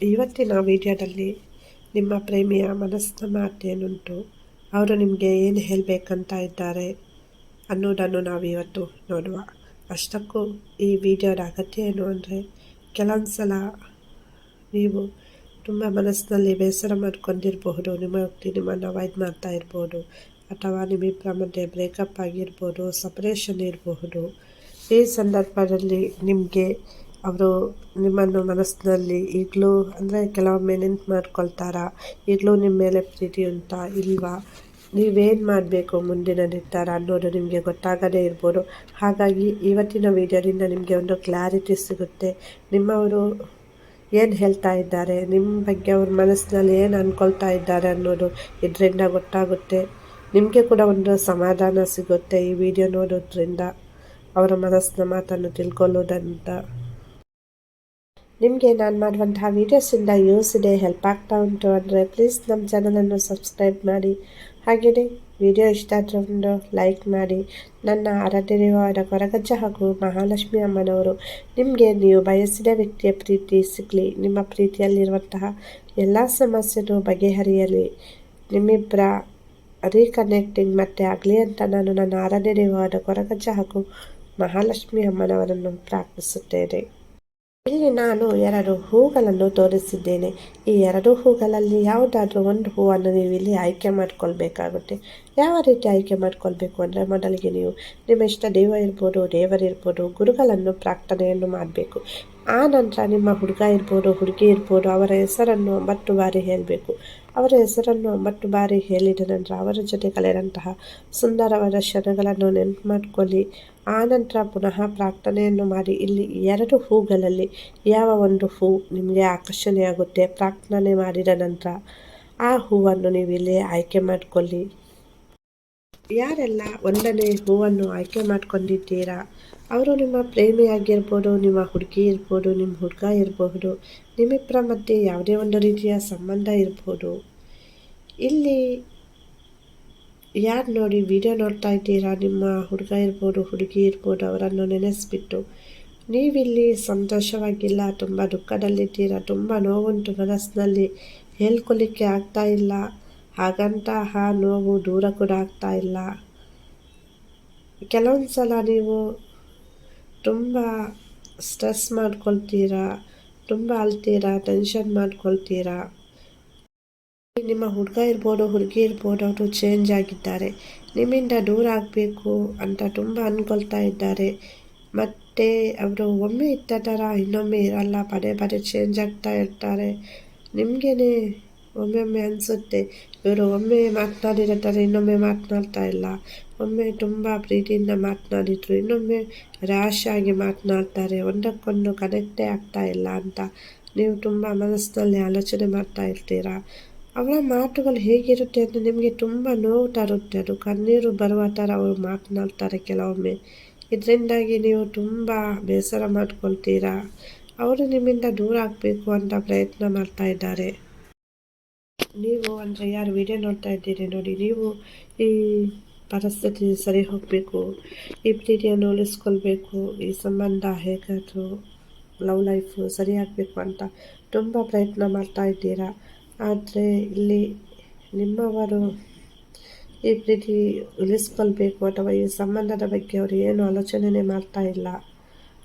ಇವತ್ತಿನ ವಿಡಿಯೋದಲ್ಲಿ ನಿಮ್ಮ ಪ್ರೇಮಿಯ ಮನಸ್ಸಿನ ಮಾತೇನುಂಟು ಅವರು ನಿಮಗೆ ಏನು ಹೇಳಬೇಕಂತ ಇದ್ದಾರೆ ಅನ್ನೋದನ್ನು ನಾವು ಇವತ್ತು ನೋಡುವ. ಅಷ್ಟಕ್ಕೂ ಈ ವಿಡಿಯೋದ ಅಗತ್ಯ ಏನು ಅಂದರೆ ಕೆಲವೊಂದು ಸಲ ನೀವು ತುಂಬ ಮನಸ್ಸಿನಲ್ಲಿ ಬೇಸರ ಮಾಡ್ಕೊಂಡಿರಬಹುದು, ನಿಮ್ಮ ವ್ಯಕ್ತಿ ನಿಮ್ಮನ್ನು ಅವಾಯ್ಡ್ ಮಾಡ್ತಾ ಇರ್ಬೋದು, ಅಥವಾ ನಿಮ್ಮಿಬ್ಬರ ಮಧ್ಯೆ ಬ್ರೇಕಪ್ ಆಗಿರ್ಬೋದು ಸಪ್ರೇಷನ್ ಇರಬಹುದು. ಈ ಸಂದರ್ಭದಲ್ಲಿ ನಿಮಗೆ ಅವರು ನಿಮ್ಮನ್ನು ಮನಸ್ಸಿನಲ್ಲಿ ಈಗಲೂ ಅಂದರೆ ಕೆಲವೊಮ್ಮೆ ನೆನ್ಪು ಮಾಡ್ಕೊಳ್ತಾರ ಈಗಲೂ ನಿಮ್ಮ ಮೇಲೆ ಪ್ರೀತಿ ಉಂಟಾ? ಇಲ್ವಾ? ನೀವೇನು ಮಾಡಬೇಕು ಮುಂದಿನ ನಿರ್ಧಾರ ಅನ್ನೋದು ನಿಮಗೆ ಗೊತ್ತಾಗದೇ ಇರ್ಬೋದು. ಹಾಗಾಗಿ ಇವತ್ತಿನ ವಿಡಿಯೋದಿಂದ ನಿಮಗೆ ಒಂದು ಕ್ಲಾರಿಟಿ ಸಿಗುತ್ತೆ. ನಿಮ್ಮವರು ಏನು ಹೇಳ್ತಾ ಇದ್ದಾರೆ? ನಿಮ್ಮ ಬಗ್ಗೆ ಅವ್ರ ಮನಸ್ಸಿನಲ್ಲಿ ಏನು ಅಂದ್ಕೊಳ್ತಾ ಇದ್ದಾರೆ ಅನ್ನೋದು ಇದರಿಂದ ಗೊತ್ತಾಗುತ್ತೆ. ನಿಮಗೆ ಕೂಡ ಒಂದು ಸಮಾಧಾನ ಸಿಗುತ್ತೆ ಈ ವಿಡಿಯೋ ನೋಡೋದ್ರಿಂದ. ಅವರ ಮನಸ್ಸಿನ ಮಾತನ್ನು ತಿಳ್ಕೊಳ್ಳೋದಂತ. ನಿಮಗೆ ನಾನು ಮಾಡುವಂತಹ ವೀಡಿಯೋಸಿಂದ ಯೂಸ್ ಇದೆ ಹೆಲ್ಪ್ ಆಗ್ತಾ ಉಂಟು ಅಂದರೆ ಪ್ಲೀಸ್ ನಮ್ಮ ಚಾನಲನ್ನು ಸಬ್ಸ್ಕ್ರೈಬ್ ಮಾಡಿ. ಹಾಗೆಯೇ ವಿಡಿಯೋ ಇಷ್ಟ ಆದರೆ ಒಂದು ಲೈಕ್ ಮಾಡಿ. ನನ್ನ ಆರಾಧ್ಯವಾದ ಕೊರಗಜ್ಜ ಹಾಗೂ ಮಹಾಲಕ್ಷ್ಮಿ ಅಮ್ಮನವರು, ನಿಮಗೆ ನೀವು ಬಯಸಿದ ವ್ಯಕ್ತಿಯ ಪ್ರೀತಿ ಸಿಗಲಿ. ನಿಮ್ಮ ಪ್ರೀತಿಯಲ್ಲಿರುವಂತಹ ಎಲ್ಲ ಸಮಸ್ಯೆನೂ ಬಗೆಹರಿಯಲಿ. ನಿಮ್ಮಿಬ್ಬರ ರೀಕನೆಕ್ಟಿಂಗ್ ಮತ್ತೆ ಆಗಲಿ ಅಂತ ನಾನು ನನ್ನ ಆರಾಧ್ಯವಾದ ಕೊರಗಜ್ಜ ಹಾಗೂ ಮಹಾಲಕ್ಷ್ಮಿ ಅಮ್ಮನವರನ್ನು ಪ್ರಾರ್ಥಿಸುತ್ತೇನೆ. ಇಲ್ಲಿ ನಾನು ಎರಡು ಹೂಗಳನ್ನು ತೋರಿಸಿದ್ದೇನೆ. ಈ ಎರಡು ಹೂಗಳಲ್ಲಿ ಯಾವುದಾದ್ರೂ ಒಂದು ಹೂವನ್ನು ನೀವು ಇಲ್ಲಿ ಆಯ್ಕೆ ಮಾಡ್ಕೊಳ್ಬೇಕಾಗುತ್ತೆ. ಯಾವ ರೀತಿ ಆಯ್ಕೆ ಮಾಡ್ಕೊಳ್ಬೇಕು ಅಂದರೆ ಮೊದಲಿಗೆ ನೀವು ನಿಮ್ಮ ಇಷ್ಟ ದೇವ ಇರ್ಬೋದು, ದೇವರಿರ್ಬೋದು ಗುರುಗಳನ್ನು ಪ್ರಾರ್ಥನೆಯನ್ನು ಮಾಡಬೇಕು. ಆ ನಂತರ ನಿಮ್ಮ ಹುಡುಗ ಇರ್ಬೋದು, ಹುಡುಗಿ ಇರ್ಬೋದು, ಅವರ ಹೆಸರನ್ನು ಒಂಬತ್ತು ಬಾರಿ ಹೇಳಬೇಕು. ಅವರ ಹೆಸರನ್ನು ಒಂಬತ್ತು ಬಾರಿ ಹೇಳಿದ ನಂತರ ಅವರ ಜೊತೆ ಕಳೆದಂತಹ ಸುಂದರವಾದ ಕ್ಷಣಗಳನ್ನು ನೆನಪು ಮಾಡಿಕೊಳ್ಳಿ ಆನಂತರ ಪುನಃ ಪ್ರಾರ್ಥನೆಯನ್ನು ಮಾಡಿ. ಇಲ್ಲಿ ಎರಡು ಹೂಗಳಲ್ಲಿ ಯಾವ ಒಂದು ಹೂ ನಿಮಗೆ ಆಕರ್ಷಣೆಯಾಗುತ್ತೆ? ಪ್ರಾರ್ಥನೆ ಮಾಡಿದ ನಂತರ ಆ ಹೂವನ್ನು ನೀವು ಇಲ್ಲಿ ಆಯ್ಕೆ ಮಾಡಿಕೊಳ್ಳಿ. ಯಾರೆಲ್ಲ ಒಂದನೇ ಹೂವನ್ನು ಆಯ್ಕೆ ಮಾಡ್ಕೊಂಡಿದ್ದೀರಾ? ಅವರು ನಿಮ್ಮ ಪ್ರೇಮಿಯಾಗಿರ್ಬೋದು ನಿಮ್ಮ ಹುಡುಗಿ ಇರ್ಬೋದು, ನಿಮ್ಮ ಹುಡುಗ ಇರಬಹುದು ನಿಮ್ಮಿಬ್ಬರ ಮಧ್ಯೆ ಯಾವುದೇ ಒಂದು ರೀತಿಯ ಸಂಬಂಧ ಇರ್ಬೋದು. ಇಲ್ಲಿ ಯಾರು ನೋಡಿ ವಿಡಿಯೋ ನೋಡ್ತಾ ಇದ್ದೀರಾ? ನಿಮ್ಮ ಹುಡುಗ ಇರ್ಬೋದು, ಹುಡುಗಿ ಇರ್ಬೋದು, ಅವರನ್ನು ನೆನೆಸ್ಬಿಟ್ಟು. ನೀವಿಲ್ಲಿ ಸಂತೋಷವಾಗಿಲ್ಲ, ತುಂಬ ದುಃಖದಲ್ಲಿದ್ದೀರಾ, ತುಂಬ ನೋವುಂಟು ಮನಸ್ಸಿನಲ್ಲಿ ಹೇಳ್ಕೊಳ್ಳಿಕ್ಕೆ ಆಗ್ತಾ ಇಲ್ಲ. ಹಾಗಂತ ಆ ನೋವು ದೂರ ಕೂಡ ಆಗ್ತಾ ಇಲ್ಲ. ಕೆಲವೊಂದು ಸಲ ನೀವು ತುಂಬ ಸ್ಟ್ರೆಸ್ ಮಾಡ್ಕೊಳ್ತೀರಾ, ತುಂಬ ಅಳ್ತೀರಾ ಟೆನ್ಷನ್ ಮಾಡ್ಕೊಳ್ತೀರಾ? ನಿಮ್ಮ ಹುಡುಗ ಇರ್ಬೋದು, ಹುಡುಗಿ ಇರ್ಬೋದು, ಅವರು ಚೇಂಜ್ ಆಗಿದ್ದಾರೆ. ನಿಮ್ಮಿಂದ ದೂರ ಆಗಬೇಕು ಅಂತ ತುಂಬ ಅಂದ್ಕೊಳ್ತಾ ಇದ್ದಾರೆ. ಮತ್ತು ಅವರು ಒಮ್ಮೆ ಇದ್ದ ಥರ ಇನ್ನೊಮ್ಮೆ ಇರಲ್ಲ, ಪದೇ ಪದೇ ಚೇಂಜ್ ಆಗ್ತಾ ಇರ್ತಾರೆ. ನಿಮಗೇನೆ ಒಮ್ಮೊಮ್ಮೆ ಅನಿಸುತ್ತೆ ಇವರು ಒಮ್ಮೆ ಮಾತನಾಡಿರೋ ಇನ್ನೊಮ್ಮೆ ಮಾತನಾಡ್ತಾ ಇಲ್ಲ. ಒಮ್ಮೆ ತುಂಬ ಪ್ರೀತಿಯಿಂದ ಮಾತನಾಡಿದ್ರು, ಇನ್ನೊಮ್ಮೆ ರ್ಯಾಶ್ ಆಗಿ ಮಾತನಾಡ್ತಾರೆ. ಒಂದಕ್ಕೊಂದು ಕನೆಕ್ಟೇ ಆಗ್ತಾ ಇಲ್ಲ ಅಂತ ನೀವು ತುಂಬ ಮನಸ್ಸಿನಲ್ಲಿ ಆಲೋಚನೆ ಮಾಡ್ತಾ ಇರ್ತೀರಾ? ಅವರ ಮಾತುಗಳು ಹೇಗಿರುತ್ತೆ ಅಂದರೆ ನಿಮಗೆ ತುಂಬ ನೋವು ತರುತ್ತೆ. ಅದು ಕಣ್ಣೀರು ಬರುವ ಥರ ಅವರು ಮಾತನಾಡ್ತಾರೆ ಕೆಲವೊಮ್ಮೆ. ಇದರಿಂದಾಗಿ ನೀವು ತುಂಬ ಬೇಸರ ಮಾಡ್ಕೊಳ್ತೀರಾ? ಅವರು ನಿಮ್ಮಿಂದ ದೂರ ಆಗಬೇಕು ಅಂತ ಪ್ರಯತ್ನ ಮಾಡ್ತಾ ಇದ್ದಾರೆ. ನೀವು ಅಂದರೆ ಯಾರು ವಿಡಿಯೋ ನೋಡ್ತಾ ಇದ್ದೀರಿ ನೋಡಿ, ನೀವು ಈ ಪರಿಸ್ಥಿತಿ ಸರಿ ಹೋಗಬೇಕು, ಈ ಪ್ರೀತಿಯನ್ನು ಉಳಿಸ್ಕೊಳ್ಬೇಕು ಈ ಸಂಬಂಧ ಹೇಗಾದರೂ ಲವ್ ಲೈಫು ಸರಿಯಾಗಬೇಕು ಅಂತ ತುಂಬ ಪ್ರಯತ್ನ ಮಾಡ್ತಾ ಇದ್ದೀರಾ? ಆದರೆ ಇಲ್ಲಿ ನಿಮ್ಮವರು ಈ ಪ್ರೀತಿ ಉಳಿಸ್ಕೊಳ್ಬೇಕು ಅಥವಾ ಈ ಸಂಬಂಧದ ಬಗ್ಗೆ ಅವರು ಏನು ಆಲೋಚನೆ ಮಾಡ್ತಾ ಇಲ್ಲ.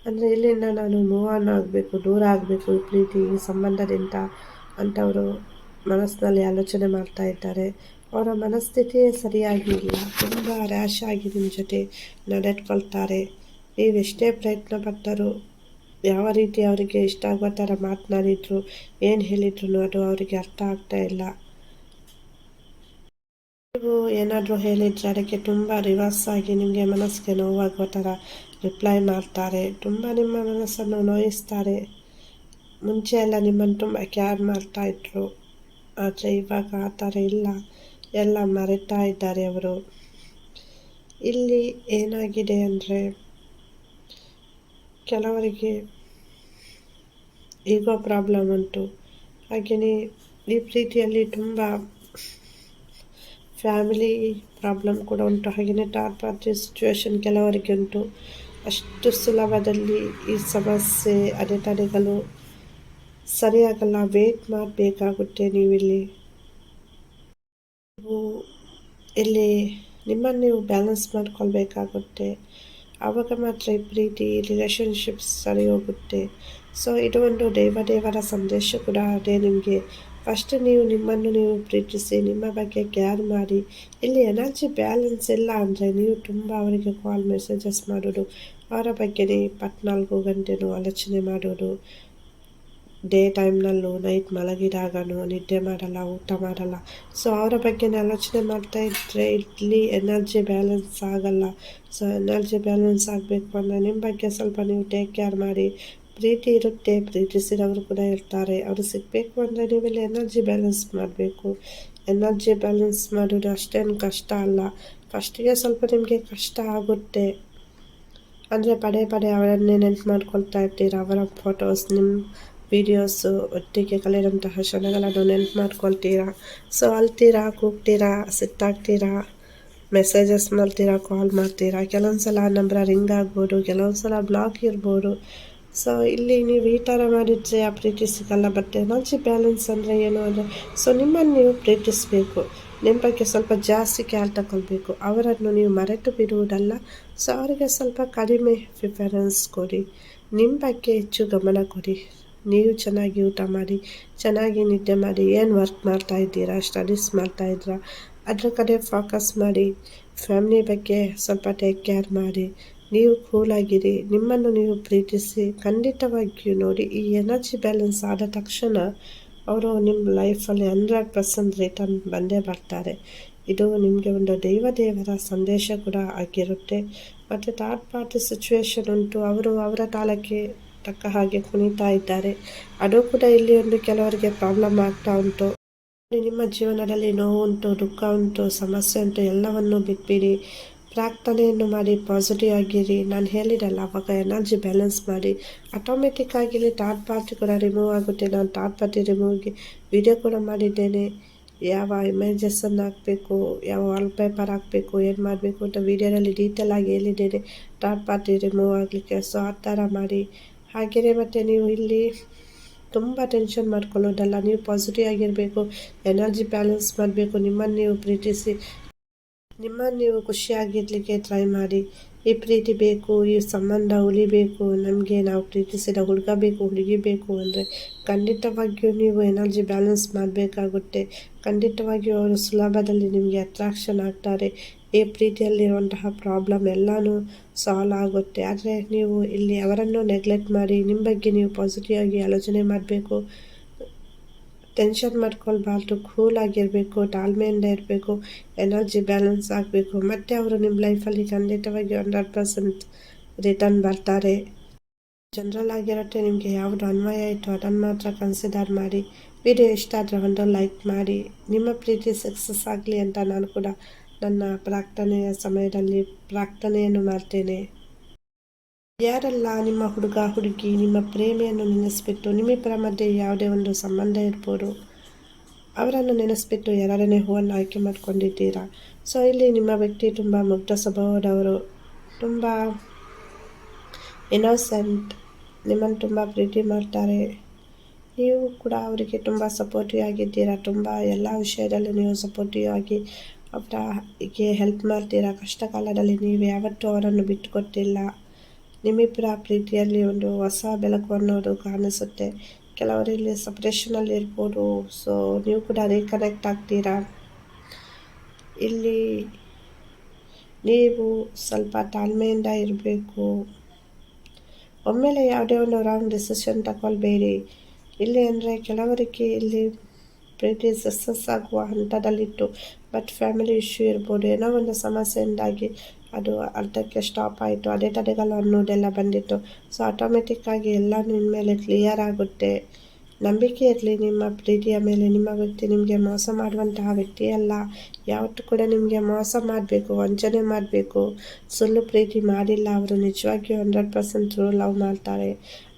ಅಂದರೆ ಇಲ್ಲಿಂದ ನಾನು ಮೂವ್ ಆನ್ ಆಗಬೇಕು, ದೂರ ಆಗಬೇಕು ಈ ಪ್ರೀತಿ ಈ ಸಂಬಂಧದಿಂದ ಅಂತ ಅವರು ಮನಸ್ಸಿನಲ್ಲಿ ಆಲೋಚನೆ ಮಾಡ್ತಾ ಇದ್ದಾರೆ. ಅವರ ಮನಸ್ಥಿತಿಯೇ ಸರಿಯಾಗಿ ಇಲ್ಲ. ತುಂಬ ರ್ಯಾಶ್ ಆಗಿ ನಿಮ್ಮ ಜೊತೆ ನಡೆದುಕೊಳ್ತಾರೆ. ನೀವೆಷ್ಟೇ ಪ್ರಯತ್ನ ಪಟ್ಟರು ಯಾವ ರೀತಿ ಅವರಿಗೆ ಇಷ್ಟ ಆಗೋ ಥರ ಮಾತನಾಡಿದ್ರು, ಏನು ಹೇಳಿದ್ರು ಅದು ಅವರಿಗೆ ಅರ್ಥ ಆಗ್ತಾ ಇಲ್ಲ. ನೀವು ಏನಾದರೂ ಹೇಳಿದರೆ ಅದಕ್ಕೆ ತುಂಬ ರಿವರ್ಸ್ ಆಗಿ ನಿಮಗೆ ಮನಸ್ಸಿಗೆ ನೋವಾಗುವ ಥರ ರಿಪ್ಲೈ ಮಾಡ್ತಾರೆ. ತುಂಬ ನಿಮ್ಮ ಮನಸ್ಸನ್ನು ನೋಯಿಸ್ತಾರೆ. ಮುಂಚೆ ಎಲ್ಲ ನಿಮ್ಮನ್ನು ತುಂಬ ಕ್ಯಾರ್ ಮಾಡ್ತಾಯಿದ್ರು ಆದರೆ ಇವಾಗ ಆ ಥರ ಇಲ್ಲ. ಎಲ್ಲ ಮರೆತಾ ಇದ್ದಾರೆ ಅವರು. ಇಲ್ಲಿ ಏನಾಗಿದೆ ಅಂದರೆ, ಕೆಲವರಿಗೆ ಈಗೋ ಪ್ರಾಬ್ಲಮ್ ಉಂಟು. ಹಾಗೆಯೇ ಈ ಪ್ರೀತಿಯಲ್ಲಿ ತುಂಬ ಫ್ಯಾಮಿಲಿ ಪ್ರಾಬ್ಲಮ್ ಕೂಡ ಉಂಟು. ಹಾಗೆಯೇ ಟಾರ್ ಪಾರ್ಟಿ ಸಿಚುವೇಶನ್ ಕೆಲವರಿಗೆ ಉಂಟು. ಅಷ್ಟು ಸುಲಭದಲ್ಲಿ ಈ ಸಮಸ್ಯೆ, ಅಡೆತಡೆಗಳು ಸರಿಯಾಗಲ್ಲ ವೇಟ್ ಮಾಡಬೇಕಾಗುತ್ತೆ ನೀವಿಲ್ಲಿ. ನೀವು ಇಲ್ಲಿ ನಿಮ್ಮನ್ನು ನೀವು ಬ್ಯಾಲೆನ್ಸ್ ಮಾಡ್ಕೊಳ್ಬೇಕಾಗುತ್ತೆ. ಆವಾಗ ಮಾತ್ರ ಈ ಪ್ರೀತಿ ರಿಲೇಷನ್ಶಿಪ್ಸ್ ಸರಿ ಹೋಗುತ್ತೆ. ಸೊ ಇದು ಒಂದು ದೇವ ದೇವರ ಸಂದೇಶ ಕೂಡ ಅದೇ ನಿಮಗೆ. ಫಸ್ಟ್ ನೀವು ನಿಮ್ಮನ್ನು ನೀವು ಪ್ರೀತಿಸಿ, ನಿಮ್ಮ ಬಗ್ಗೆ ಕೇರ್ ಮಾಡಿ. ಇಲ್ಲಿ ಎನರ್ಜಿ ಬ್ಯಾಲೆನ್ಸ್ ಇಲ್ಲ ಅಂದರೆ ನೀವು ತುಂಬ ಅವರಿಗೆ ಕಾಲ್ ಮೆಸೇಜಸ್ ಮಾಡೋದು, ಅವರ ಬಗ್ಗೆನೇ ಇಪ್ಪತ್ನಾಲ್ಕು ಗಂಟೆನೂ ಆಲೋಚನೆ ಮಾಡೋದು. ಡೇ ಟೈಮ್ನಲ್ಲೂ ನೈಟ್ ಮಲಗಿದಾಗನೂ ನಿದ್ದೆ ಮಾಡಲ್ಲ, ಊಟ ಮಾಡಲ್ಲ. ಸೊ ಅವರ ಬಗ್ಗೆ ಆಲೋಚನೆ ಮಾಡ್ತಾ ಇದ್ದರೆ ಇಲ್ಲಿ ಎನರ್ಜಿ ಬ್ಯಾಲೆನ್ಸ್ ಆಗಲ್ಲ. ಸೊ ಎನರ್ಜಿ ಬ್ಯಾಲೆನ್ಸ್ ಆಗಬೇಕು ಅಂದರೆ ನಿಮ್ಮ ಬಗ್ಗೆ ಸ್ವಲ್ಪ ನೀವು ಟೇಕ್ ಕೇರ್ ಮಾಡಿ. ಪ್ರೀತಿ ಇರುತ್ತೆ, ಪ್ರೀತಿಸಿದವರು ಕೂಡ ಇರ್ತಾರೆ. ಅವರು ಸಿಗಬೇಕು ಅಂದರೆ ನೀವೆಲ್ಲ ಎನರ್ಜಿ ಬ್ಯಾಲೆನ್ಸ್ ಮಾಡಬೇಕು. ಎನರ್ಜಿ ಬ್ಯಾಲೆನ್ಸ್ ಮಾಡೋದು ಅಷ್ಟೇನು ಕಷ್ಟ ಅಲ್ಲ. ಫಸ್ಟಿಗೆ ಸ್ವಲ್ಪ ನಿಮಗೆ ಕಷ್ಟ ಆಗುತ್ತೆ. ಅಂದರೆ ಪದೇ ಪದೇ ಅವರನ್ನೇ ನೆನ್ಪು ಮಾಡ್ಕೊಳ್ತಾ ಇರ್ತೀರ, ಅವರ ಫೋಟೋಸ್ ನಿಮ್ಮ ವೀಡಿಯೋಸು ಒಟ್ಟಿಗೆ ಕಲಿಯೋಂತಹ ಕ್ಷಣಗಳನ್ನು ನೆನ್ಪು ಮಾಡ್ಕೊಳ್ತೀರಾ? ಸೊ ಅಲ್ತೀರಾ? ಕೂಗ್ತೀರಾ? ಸಿಟ್ಟಾಗ್ತೀರಾ? ಮೆಸೇಜಸ್ ಮಾಡ್ತೀರಾ? ಕಾಲ್ ಮಾಡ್ತೀರಾ? ಕೆಲವೊಂದು ಸಲ ನಂಬರ ರಿಂಗ್ ಆಗ್ಬೋದು ಕೆಲವೊಂದು ಸಲ ಬ್ಲಾಕ್ ಇರ್ಬೋದು. ಸೊ ಇಲ್ಲಿ ನೀವು ಈ ಥರ ಮಾಡಿದರೆ ಆ ಪ್ರೀತಿ ಸಿಗಲ್ಲ ಬಟ್ ಎನರ್ಜಿ ಬ್ಯಾಲೆನ್ಸ್ ಅಂದರೆ ಏನು ಅಂದರೆ ಸೊ ನಿಮ್ಮನ್ನು ನೀವು ಪ್ರೀತಿಸಬೇಕು. ನಿಮ್ಮ ಬಗ್ಗೆ ಸ್ವಲ್ಪ ಜಾಸ್ತಿ ಕೇರ್ ತಗೊಳ್ಬೇಕು. ಅವರನ್ನು ನೀವು ಮರೆತು ಬಿಡುವುದಲ್ಲ. ಸೊ ಅವರಿಗೆ ಸ್ವಲ್ಪ ಕಡಿಮೆ ಪ್ರಿಫರೆನ್ಸ್ ಕೊಡಿ. ನಿಮ್ಮ ಬಗ್ಗೆ ಹೆಚ್ಚು ಗಮನ ಕೊಡಿ. ನೀವು ಚೆನ್ನಾಗಿ ಊಟ ಮಾಡಿ, ಚೆನ್ನಾಗಿ ನಿದ್ದೆ ಮಾಡಿ, ಏನು ವರ್ಕ್ ಮಾಡ್ತಾ ಇದ್ದೀರಾ ಸ್ಟಡೀಸ್ ಮಾಡ್ತಾ ಇದ್ದೀರಾ ಅದ್ರ ಕಡೆ ಫೋಕಸ್ ಮಾಡಿ ಫ್ಯಾಮಿಲಿ ಬಗ್ಗೆ ಸ್ವಲ್ಪ ಟೇಕ್ ಕೇರ್ ಮಾಡಿ, ನೀವು ಕೂಲಾಗಿರಿ ನಿಮ್ಮನ್ನು ನೀವು ಪ್ರೀತಿಸಿ, ಖಂಡಿತವಾಗಿಯೂ ನೋಡಿ, ಈ ಎನರ್ಜಿ ಬ್ಯಾಲೆನ್ಸ್ ಆದ ತಕ್ಷಣ ಅವರು ನಿಮ್ಮ ಲೈಫಲ್ಲಿ ಹಂಡ್ರೆಡ್ ಪರ್ಸೆಂಟ್ ರಿಟರ್ನ್ ಬಂದೇ ಬರ್ತಾರೆ. ಇದು ನಿಮಗೆ ಒಂದು ದೈವ ದೇವರ ಸಂದೇಶ ಕೂಡ ಆಗಿರುತ್ತೆ. ಮತ್ತು ಥರ್ಡ್ ಪಾರ್ಟಿ ಸಿಚುವೇಶನ್ ಉಂಟು, ಅವರು ಅವರ ತಾಳಕ್ಕೆ ತಕ್ಕ ಹಾಗೆ ಕುಣಿತಾ ಇದ್ದಾರೆ. ಅದು ಕೂಡ ಇಲ್ಲಿ ಒಂದು ಕೆಲವರಿಗೆ ಪ್ರಾಬ್ಲಮ್ ಆಗ್ತಾ ಉಂಟು. ನಿಮ್ಮ ಜೀವನದಲ್ಲಿ ನೋವು ಉಂಟು, ದುಃಖ ಉಂಟು, ಸಮಸ್ಯೆ ಉಂಟು, ಎಲ್ಲವನ್ನು ಬಿಟ್ಬಿಡಿ. ಪ್ರಾರ್ಥನೆಯನ್ನು ಮಾಡಿ ಪಾಸಿಟಿವ್ ಆಗಿರಿ. ನಾನು ಹೇಳಿರಲ್ಲ, ಅವಾಗ ಎನರ್ಜಿ ಬ್ಯಾಲೆನ್ಸ್ ಮಾಡಿ. ಆಟೋಮೆಟಿಕ್ ಆಗಿರಲಿ ಥರ್ಡ್ ಪಾರ್ಟಿ ಕೂಡ ರಿಮೂವ್ ಆಗುತ್ತೆ. ನಾನು ಥರ್ಡ್ ಪಾರ್ಟಿ ರಿಮೂವ್ಗೆ ವಿಡಿಯೋ ಕೂಡ ಮಾಡಿದ್ದೇನೆ. ಯಾವ ಇಮೇಜಸ್ಸನ್ನು ಹಾಕಬೇಕು, ಯಾವ ವಾಲ್ಪೇಪರ್ ಹಾಕಬೇಕು, ಏನು ಮಾಡಬೇಕು ಅಂತ ವೀಡಿಯೋದಲ್ಲಿ ಡೀಟೇಲ್ ಆಗಿ ಹೇಳಿದ್ದೇನೆ. ಥರ್ಡ್ ಪಾರ್ಟಿ ರಿಮೂವ್ ಆಗಲಿಕ್ಕೆ. ಸೊ ಆ ಥರ ಮಾಡಿ. ಹಾಗೆಯೇ ಮತ್ತು ನೀವು ಇಲ್ಲಿ ತುಂಬ ಟೆನ್ಷನ್ ಮಾಡ್ಕೊಳ್ಳೋದಲ್ಲ. ನೀವು ಪಾಸಿಟಿವ್ ಆಗಿರಬೇಕು ಎನರ್ಜಿ ಬ್ಯಾಲೆನ್ಸ್ ಮಾಡಬೇಕು, ನಿಮ್ಮನ್ನು ನೀವು ಪ್ರೀತಿಸಿ, ನಿಮ್ಮನ್ನು ನೀವು ಖುಷಿಯಾಗಿರಲಿಕ್ಕೆ ಟ್ರೈ ಮಾಡಿ. ಈ ಪ್ರೀತಿ ಬೇಕು, ಈ ಸಂಬಂಧ ಉಳಿಬೇಕು, ನಮಗೆ ನಾವು ಪ್ರೀತಿಸಿದ ಹುಡುಗ ಬೇಕು, ಹುಡುಗಿ ಬೇಕು ಅಂದರೆ ಖಂಡಿತವಾಗಿಯೂ ನೀವು ಎನರ್ಜಿ ಬ್ಯಾಲೆನ್ಸ್ ಮಾಡಬೇಕಾಗುತ್ತೆ. ಖಂಡಿತವಾಗಿಯೂ ಅವರು ಸುಲಭದಲ್ಲಿ ನಿಮಗೆ ಅಟ್ರಾಕ್ಷನ್ ಆಗ್ತಾರೆ. ಈ ಪ್ರೀತಿಯಲ್ಲಿರುವಂತಹ ಪ್ರಾಬ್ಲಮ್ ಎಲ್ಲನೂ ಸಾಲ್ವ್ ಆಗುತ್ತೆ. ಆದರೆ ನೀವು ಇಲ್ಲಿ ಅವರನ್ನು ನೆಗ್ಲೆಕ್ಟ್ ಮಾಡಿ ನಿಮ್ಮ ಬಗ್ಗೆ ನೀವು ಪಾಸಿಟಿವ್ ಆಗಿ ಆಲೋಚನೆ ಮಾಡಬೇಕು. ಟೆನ್ಷನ್ ಮಾಡ್ಕೊಳ್ಬಾರ್ದು ಕೂಲಾಗಿರಬೇಕು ತಾಳ್ಮೆಯಿಂದ ಇರಬೇಕು ಎನರ್ಜಿ ಬ್ಯಾಲೆನ್ಸ್ ಆಗಬೇಕು. ಮತ್ತು ಅವರು ನಿಮ್ಮ ಲೈಫಲ್ಲಿ ಖಂಡಿತವಾಗಿ ಹಂಡ್ರೆಡ್ ಪರ್ಸೆಂಟ್ ರಿಟರ್ನ್ ಬರ್ತಾರೆ. ಜನರಲ್ ಆಗಿರುತ್ತೆ ನಿಮಗೆ ಯಾವುದು ಅನ್ವಯ ಆಯಿತು ಅದನ್ನು ಮಾತ್ರ ಕನ್ಸಿಡರ್ ಮಾಡಿ. ವಿಡಿಯೋ ಇಷ್ಟ ಆದರೆ ಒಂದು ಲೈಕ್ ಮಾಡಿ. ನಿಮ್ಮ ಪ್ರೀತಿ ಸಕ್ಸಸ್ ಆಗಲಿ ಅಂತ ನಾನು ಕೂಡ ನನ್ನ ಪ್ರಾರ್ಥನೆಯ ಸಮಯದಲ್ಲಿ ಪ್ರಾರ್ಥನೆಯನ್ನು ಮಾಡ್ತೇನೆ. ಯಾರೆಲ್ಲ ನಿಮ್ಮ ಹುಡುಗ, ಹುಡುಗಿ, ನಿಮ್ಮ ಪ್ರೇಮಿಯನ್ನು ನೆನೆಸ್ಬಿಟ್ಟು, ನಿಮ್ಮಿಬ್ಬರ ಮಧ್ಯೆ ಯಾವುದೇ ಒಂದು ಸಂಬಂಧ ಇರ್ಬೋದು, ಅವರನ್ನು ನೆನೆಸ್ಬಿಟ್ಟು ಯಾರನ್ನೇ ಹೂವನ್ನು ಆಯ್ಕೆ ಮಾಡ್ಕೊಂಡಿದ್ದೀರಾ? ಸೊ ಇಲ್ಲಿ ನಿಮ್ಮ ವ್ಯಕ್ತಿ ತುಂಬ ಮುಗ್ಧ ಸ್ವಭಾವದವರು, ತುಂಬ ಇನೋಸೆಂಟ್ ನಿಮ್ಮನ್ನು ತುಂಬ ಪ್ರೀತಿ ಮಾಡ್ತಾರೆ. ನೀವು ಕೂಡ ಅವರಿಗೆ ತುಂಬ ಸಪೋರ್ಟಿವ್ ಆಗಿದ್ದೀರಾ? ತುಂಬ ಎಲ್ಲ ವಿಷಯದಲ್ಲೂ ನೀವು ಸಪೋರ್ಟಿವ್ ಆಗಿ ಅವರಿಗೆ ಹೆಲ್ಪ್ ಮಾಡ್ತೀರಾ? ಕಷ್ಟ ಕಾಲದಲ್ಲಿ ನೀವು ಯಾವತ್ತೂ ಅವರನ್ನು ಬಿಟ್ಟುಕೊಟ್ಟಿಲ್ಲ. ನಿಮ್ಮಿಬ್ಬರ ಪ್ರೀತಿಯಲ್ಲಿ ಒಂದು ಹೊಸ ಬೆಳಕು ಅನ್ನೋದು ಕಾಣಿಸುತ್ತೆ. ಕೆಲವರಿಲ್ಲಿ ಸಪ್ರೇಷನಲ್ಲಿ ಇರ್ಬೋದು. ಸೊ ನೀವು ಕೂಡ ರೀಕನೆಕ್ಟ್ ಆಗ್ತೀರಾ? ಇಲ್ಲಿ ನೀವು ಸ್ವಲ್ಪ ತಾಳ್ಮೆಯಿಂದ ಇರಬೇಕು. ಒಮ್ಮೆಲೆ ಯಾವುದೇ ಒಂದು ರಾಂಗ್ ಡಿಸಿಷನ್ ತಗೊಳ್ಬೇಡಿ ಇಲ್ಲಿ ಅಂದರೆ ಕೆಲವರಿಗೆ ಇಲ್ಲಿ ಪ್ರೀತಿ ಆಗುವ ಹಂತದಲ್ಲಿತ್ತು. ಬಟ್ ಫ್ಯಾಮಿಲಿ ಇಶ್ಯೂ ಇರ್ಬೋದು. ಏನೋ ಒಂದು ಸಮಸ್ಯೆಯಿಂದಾಗಿ ಅದು ಅರ್ಧಕ್ಕೆ ಸ್ಟಾಪ್ ಆಯಿತು. ಅದೇ ತಡೆಗಳು ಅನ್ನೋದೆಲ್ಲ ಬಂದಿತ್ತು. ಸೊ ಆಟೋಮೆಟಿಕ್ಕಾಗಿ ಎಲ್ಲ ನಿಮ್ಮ ಮೇಲೆ ಕ್ಲಿಯರ್ ಆಗುತ್ತೆ. ನಂಬಿಕೆ ಇರಲಿ, ನಿಮ್ಮ ಪ್ರೀತಿಯ ಮೇಲೆ, ನಿಮ್ಮ ವ್ಯಕ್ತಿ ನಿಮಗೆ ಮೋಸ ಮಾಡುವಂತಹ ವ್ಯಕ್ತಿಯಲ್ಲ ಯಾವತ್ತು ಕೂಡ ನಿಮಗೆ ಮೋಸ ಮಾಡಬೇಕು, ವಂಚನೆ ಮಾಡಬೇಕು. ಸುಳ್ಳು ಪ್ರೀತಿ ಮಾಡಿಲ್ಲ, ಅವರು ನಿಜವಾಗಿಯೂ ಹಂಡ್ರೆಡ್ ಪರ್ಸೆಂಟ್ ಥ್ರೂ ಲವ್ ಮಾಡ್ತಾರೆ.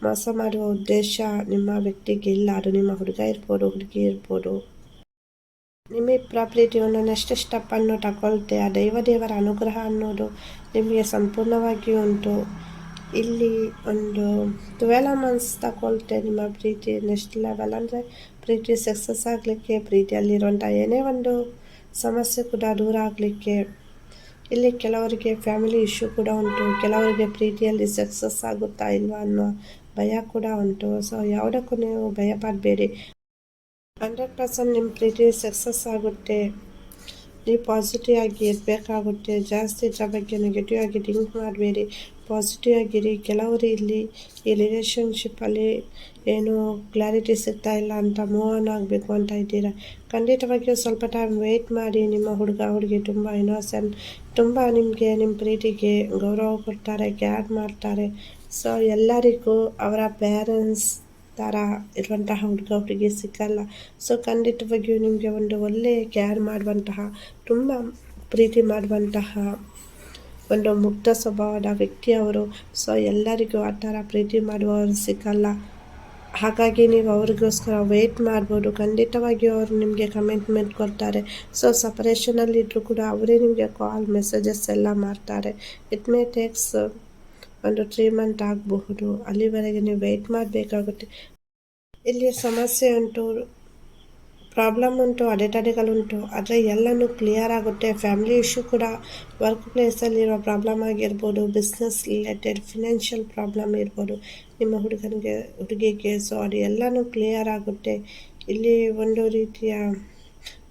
ಮೋಸ ಮಾಡುವ ಉದ್ದೇಶ ನಿಮ್ಮ ವ್ಯಕ್ತಿಗೆ ಇಲ್ಲ, ಅದು ನಿಮ್ಮ ಹುಡುಗ ಇರ್ಬೋದು, ಹುಡುಗಿ ಇರ್ಬೋದು. ನಿಮ್ಮಿಬ್ಬರ ಪ್ರೀತಿಯನ್ನು ನೆಕ್ಸ್ಟ್ ಸ್ಟೆಪ್ಪನ್ನು ತಗೊಳ್ತೆ. ಆ ದೈವ ದೇವರ ಅನುಗ್ರಹ ಅನ್ನೋದು ನಿಮಗೆ ಸಂಪೂರ್ಣವಾಗಿ ಉಂಟು. ಇಲ್ಲಿ ಒಂದು ಟ್ವೆಲ್ ಮಂತ್ಸ್ ತಗೊಳ್ತೆ ನಿಮ್ಮ ಪ್ರೀತಿ ನೆಕ್ಸ್ಟ್ ಲೆವೆಲ್ ಅಂದರೆ ಪ್ರೀತಿ ಸಕ್ಸಸ್ ಆಗಲಿಕ್ಕೆ ಪ್ರೀತಿಯಲ್ಲಿರುವಂಥ ಏನೇ ಒಂದು ಸಮಸ್ಯೆ ಕೂಡ ದೂರ ಆಗಲಿಕ್ಕೆ, ಇಲ್ಲಿ ಕೆಲವರಿಗೆ ಫ್ಯಾಮಿಲಿ ಇಶ್ಯೂ ಕೂಡ ಉಂಟು, ಕೆಲವರಿಗೆ ಪ್ರೀತಿಯಲ್ಲಿ ಸಕ್ಸಸ್ ಆಗುತ್ತಾ ಇಲ್ವಾ ಅನ್ನೋ ಭಯ ಕೂಡ ಉಂಟು. ಸೊ ಯಾವುದಕ್ಕೂ ನೀವು ಭಯ ಪಡಬೇಡಿ ಹಂಡ್ರೆಡ್ ಪರ್ಸೆಂಟ್ ನಿಮ್ಮ ಪ್ರೀತಿ ಸಕ್ಸಸ್ ಆಗುತ್ತೆ. ನೀವು ಪಾಸಿಟಿವ್ ಆಗಿ ಇರಬೇಕಾಗುತ್ತೆ. ಜಾಸ್ತಿ ಇದ್ರ ಬಗ್ಗೆ ನೆಗೆಟಿವ್ ಆಗಿ ಥಿಂಕ್ ಮಾಡಬೇಡಿ. ಪಾಸಿಟಿವ್ ಆಗಿರಿ ಕೆಲವರು ಇಲ್ಲಿ ಈ ರಿಲೇಷನ್ಶಿಪ್ಪಲ್ಲಿ ಏನು ಕ್ಲಾರಿಟಿ ಸಿಗ್ತಾ ಇಲ್ಲ ಅಂತ ಮೂವ್ ಆನ್ ಆಗಬೇಕು ಅಂತ ಇದ್ದೀರಾ? ಖಂಡಿತವಾಗಿಯೂ ಸ್ವಲ್ಪ ಟೈಮ್ ವೆಯ್ಟ್ ಮಾಡಿ. ನಿಮ್ಮ ಹುಡುಗ, ಹುಡುಗಿ ತುಂಬ ಇನ್ನೋಸೆಂಟ್. ತುಂಬ ನಿಮಗೆ ನಿಮ್ಮ ಪ್ರೀತಿಗೆ ಗೌರವ ಕೊಡ್ತಾರೆ, ಕೇರ್ ಮಾಡ್ತಾರೆ. ಸೊ, ಎಲ್ಲರಿಗೂ ಅವರ ಪೇರೆಂಟ್ಸ್ ಥರ ಇರುವಂತಹ ಹುಡುಗ, ಹುಡುಗಿ ಸಿಕ್ಕಲ್ಲ ಸೊ, ಖಂಡಿತವಾಗಿಯೂ ನಿಮಗೆ ಒಂದು ಒಳ್ಳೆಯ ಕೇರ್ ಮಾಡುವಂತಹ, ತುಂಬ ಪ್ರೀತಿ ಮಾಡುವಂತಹ ಒಂದು ಮುಕ್ತ ಸ್ವಭಾವದ ವ್ಯಕ್ತಿ ಅವರು. ಸೊ, ಎಲ್ಲರಿಗೂ ಆ ಥರ ಪ್ರೀತಿ ಮಾಡುವವರು ಸಿಕ್ಕಲ್ಲ ಹಾಗಾಗಿ ನೀವು ಅವ್ರಿಗೋಸ್ಕರ ವೆಯ್ಟ್ ಮಾಡ್ಬೋದು. ಖಂಡಿತವಾಗಿಯೂ ಅವರು ನಿಮಗೆ ಕಮಿಟ್ಮೆಂಟ್ ಕೊಡ್ತಾರೆ. ಸೊ ಸಪರೇಷನಲ್ಲಿ ಇದ್ದರೂ ಕೂಡ ಅವರೇ ನಿಮಗೆ ಕಾಲ್ ಮೆಸೇಜಸ್ ಎಲ್ಲ ಮಾಡ್ತಾರೆ. ಇಟ್ ಮೇ ಟೇಕ್ಸ್ ಒಂದು ತ್ರೀ ಮಂತ್ ಆಗಬಹುದು. ಅಲ್ಲಿವರೆಗೆ ನೀವು ವೆಯ್ಟ್ ಮಾಡಬೇಕಾಗುತ್ತೆ. ಇಲ್ಲಿ ಸಮಸ್ಯೆ ಉಂಟು. ಪ್ರಾಬ್ಲಮ್ ಉಂಟು ಅಡೆತಡೆಗಳುಂಟು ಆದರೆ ಎಲ್ಲನೂ ಕ್ಲಿಯರ್ ಆಗುತ್ತೆ. ಫ್ಯಾಮಿಲಿ ಇಶ್ಯೂ ಕೂಡ ವರ್ಕ್ ಪ್ಲೇಸಲ್ಲಿರುವ ಪ್ರಾಬ್ಲಮ್ ಆಗಿರ್ಬೋದು ಬಿಸ್ನೆಸ್ ರಿಲೇಟೆಡ್ ಫಿನಾನ್ಷಿಯಲ್ ಪ್ರಾಬ್ಲಮ್ ಇರ್ಬೋದು. ನಿಮ್ಮ ಹುಡುಗನಿಗೆ, ಹುಡುಗಿಗೆ ಸೊ ಅದು ಎಲ್ಲನೂ ಕ್ಲಿಯರ್ ಆಗುತ್ತೆ. ಇಲ್ಲಿ ಒಂದು ರೀತಿಯ,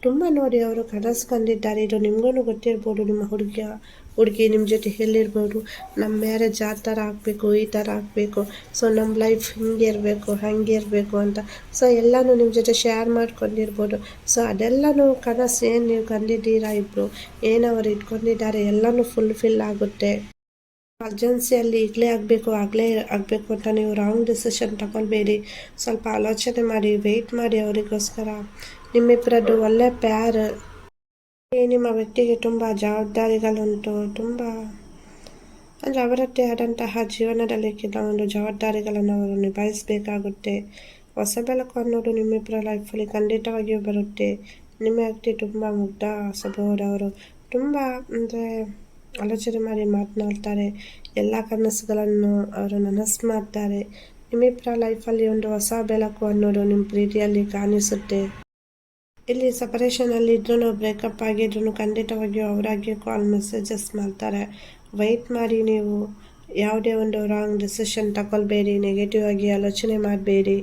ತುಂಬ ನೋಡಿ ಅವರು ಕನಸು ಕಂಡಿದ್ದಾರೆ ಇದು ನಿಮಗೂ ಗೊತ್ತಿರ್ಬೋದು, ನಿಮ್ಮ ಹುಡುಗಿಯ ಹುಡುಗಿ ನಿಮ್ಮ ಜೊತೆ ಎಲ್ಲಿರ್ಬೋದು? ನಮ್ಮ ಮ್ಯಾರೇಜ್ ಆ ಥರ ಆಗಬೇಕು, ಈ ಥರ ಆಗಬೇಕು. ಸೊ ನಮ್ಮ ಲೈಫ್ ಹಿಂಗೆ ಇರಬೇಕು, ಹಾಗೆ ಇರಬೇಕು ಅಂತ. ಸೊ ಎಲ್ಲನೂ ನಿಮ್ಮ ಜೊತೆ ಶೇರ್ ಮಾಡ್ಕೊಂಡಿರ್ಬೋದು. ಸೊ ಅದೆಲ್ಲನೂ ಕನಸು ಏನು ನೀವು ಕಂಡಿದ್ದೀರಾ ಇಬ್ಬರು ಏನು ಅವರು ಇಟ್ಕೊಂಡಿದ್ದಾರೆ? ಎಲ್ಲನೂ ಫುಲ್ಫಿಲ್ ಆಗುತ್ತೆ. ಅರ್ಜೆನ್ಸಿಯಲ್ಲಿ ಈಗಲೇ ಆಗಬೇಕು, ಆಗಲೇ ಆಗಬೇಕು ಅಂತ ನೀವು ರಾಂಗ್ ಡಿಸಿಷನ್ ತಗೊಳ್ಬೇಡಿ. ಸ್ವಲ್ಪ ಆಲೋಚನೆ ಮಾಡಿ ವೆಯ್ಟ್ ಮಾಡಿ ಅವರಿಗೋಸ್ಕರ. ನಿಮ್ಮಿಬ್ಬರದ್ದು ಒಳ್ಳೆ ಪ್ಯಾರ್ ನಿಮ್ಮ ವ್ಯಕ್ತಿಗೆ ತುಂಬ ಜವಾಬ್ದಾರಿಗಳುಂಟು, ತುಂಬ ಅಂದರೆ ಅವರದ್ದೇ ಆದಂತಹ ಜೀವನದಲ್ಲಿ ಕೆಲವೊಂದು ಜವಾಬ್ದಾರಿಗಳನ್ನು ಅವರು ನಿಭಾಯಿಸಬೇಕಾಗುತ್ತೆ. ಹೊಸ ಬೆಳಕು ಅನ್ನೋದು ನಿಮ್ಮಿಬ್ಬರ ಲೈಫಲ್ಲಿ ಖಂಡಿತವಾಗಿಯೂ ಬರುತ್ತೆ. ನಿಮ್ಮ ವ್ಯಕ್ತಿ ತುಂಬ ಮುಗ್ಧ ಸ್ವಭಾವದವರು ತುಂಬ ಅಂದರೆ ಆಲೋಚನೆ ಮಾಡಿ ಮಾತನಾಡ್ತಾರೆ. ಎಲ್ಲ ಕನಸುಗಳನ್ನು ಅವರು ನನಸು ಮಾಡ್ತಾರೆ. ನಿಮ್ಮಿಬ್ಬರ ಲೈಫಲ್ಲಿ ಒಂದು ಹೊಸ ಬೆಳಕು ಅನ್ನೋದು ನಿಮ್ಮ ಪ್ರೀತಿಯಲ್ಲಿ ಕಾಣಿಸುತ್ತೆ. ಇಲ್ಲಿ ಸಪರೇಷನಲ್ಲಿ ಇದ್ರೂ ಬ್ರೇಕಪ್ ಆಗಿದ್ರು ಖಂಡಿತವಾಗಿಯೂ ಅವರಾಗಿ ಕಾಲ್ ಮೆಸೇಜಸ್ ಮಾಡ್ತಾರೆ. ವೆಯ್ಟ್ ಮಾಡಿ ನೀವು ಯಾವುದೇ ಒಂದು ರಾಂಗ್ ಡಿಸಿಷನ್ ತಗೊಳ್ಬೇಡಿ ನೆಗೆಟಿವ್ ಆಗಿ ಆಲೋಚನೆ ಮಾಡಬೇಡಿ.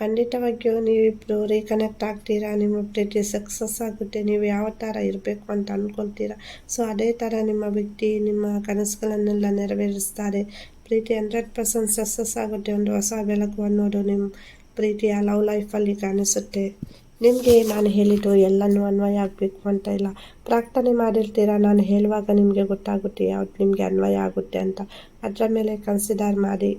ಖಂಡಿತವಾಗಿಯೂ ನೀವಿಬ್ರು ರೀಕನೆಕ್ಟ್ ಆಗ್ತೀರಾ, ನಿಮ್ಮ ಪ್ರೀತಿ ಸಕ್ಸಸ್ ಆಗುತ್ತೆ, ನೀವು ಯಾವ ಥರ ಇರಬೇಕು ಅಂತ ಅಂದ್ಕೊಳ್ತೀರಾ ಸೊ ಅದೇ ಥರ ನಿಮ್ಮ ವ್ಯಕ್ತಿ, ನಿಮ್ಮ ಕನಸುಗಳನ್ನೆಲ್ಲ ನೆರವೇರಿಸ್ತಾರೆ. ಪ್ರೀತಿ ಹಂಡ್ರೆಡ್ ಪರ್ಸೆಂಟ್ ಸಕ್ಸಸ್ ಆಗುತ್ತೆ. ಒಂದು ಹೊಸ ಬೆಳಕು ಅನ್ನೋದು ನಿಮ್ಮ ಪ್ರೀತಿಯ ಲವ್ ಲೈಫಲ್ಲಿ ಕಾಣಿಸುತ್ತೆ. ನಿಮಗೆ ನಾನು ಹೇಳಿದ್ದು ಎಲ್ಲನೂ ಅನ್ವಯ ಆಗಬೇಕು ಅಂತ ಇಲ್ಲ. ಪ್ರಾರ್ಥನೆ ಮಾಡಿರ್ತೀರ? ನಾನು ಹೇಳುವಾಗ ನಿಮಗೆ ಗೊತ್ತಾಗುತ್ತೆ ಯಾವ್ದು ನಿಮಗೆ ಅನ್ವಯ ಆಗುತ್ತೆ ಅಂತ. ಅದರ ಮೇಲೆ ಕನ್ಸಿಡರ್ ಮಾಡಿ.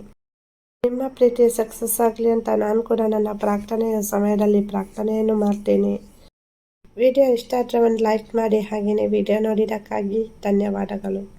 ನಿಮ್ಮ ಪ್ರೀತಿ ಸಕ್ಸಸ್ ಆಗಲಿ ಅಂತ ನಾನು ಕೂಡ ನನ್ನ ಪ್ರಾರ್ಥನೆಯ ಸಮಯದಲ್ಲಿ ಪ್ರಾರ್ಥನೆಯನ್ನು ಮಾಡ್ತೇನೆ. ವಿಡಿಯೋ ಇಷ್ಟ ಆದರೆ ಒಂದು ಲೈಕ್ ಮಾಡಿ. ಹಾಗೆಯೇ ವಿಡಿಯೋ ನೋಡಿದ್ದಕ್ಕಾಗಿ ಧನ್ಯವಾದಗಳು.